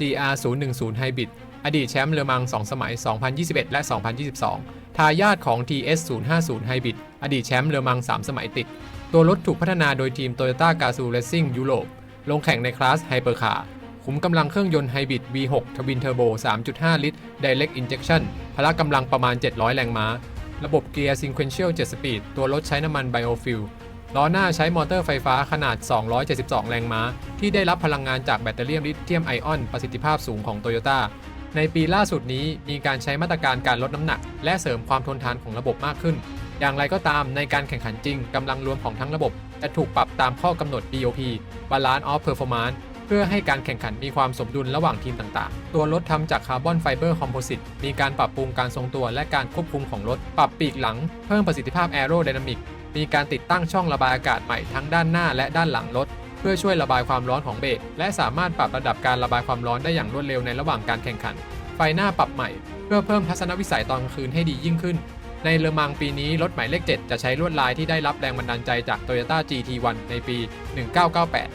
GR010 Hybrid อดีตแชมป์เลอมัง 2 สมัย 2021 และ 2022 ทายาทของ TS050 Hybrid อดีตแชมป์เลอมัง 3 สมัยติด ตัวรถถูกพัฒนาโดยทีม Toyota Gazoo Racing ยุโรป ลงแข่งในคลาสไฮเปอร์คาร์ขุมกำลังเครื่องยนต์ไฮบริด V6 ทวินเทอร์โบ 3.5 ลิตร Direct Injection พละกำลังประมาณ 700 แรงม้า ระบบเกียร์ Sequential 7 Speed ตัวรถใช้น้ำมัน Biofuel ล้ ล้อหน้าใช้มอเตอร์ไฟฟ้าขนาด 272 แรงม้า ที่ได้รับพลังงานจากแบตเตอรี่ลิเธียมไอออนประสิทธิภาพสูงของโตโยต้าในปีล่าสุดนี้มีการใช้มาตรการการลดน้ำหนัก และเสริมความทนทานของระบบมากขึ้น อย่างไรก็ตามในการแข่งขันจริงกำลังรวมของทั้งระบบ จะถูกปรับตามข้อกำหนด BOP Balance of Performance เพื่อให้การแข่งขันมีความสมดุลระหว่างทีมต่างๆ ตัวรถทำจากคาร์บอนไฟเบอร์คอมโพสิตมีการปรับปรุงการทรงตัวและการควบคุมของรถ ปรับปีกหลัง เพิ่มประสิทธิภาพแอโร d y นามิก มีการติดตั้งช่องระบายอากาศใหม่ทั้งด้านหน้าและด้านหลังรถ เพื่อช่วยระบายความร้อนของเบรกและสามารถปรับระดับการระบายความร้อนได้อย่างรวดเร็วในระหว่างการแข่งขัน ไฟหน้าปรับใหม่ เพื่อเพิ่มทัศนวิสัยตอนกลางคืนให้ดียิ่งขึ้น ในเลอมังปีนี้รถหมายเลข 7 จะใช้ลวดลายที่ได้รับแรงบันดาลใจจาก Toyota GT1 ในปี 1998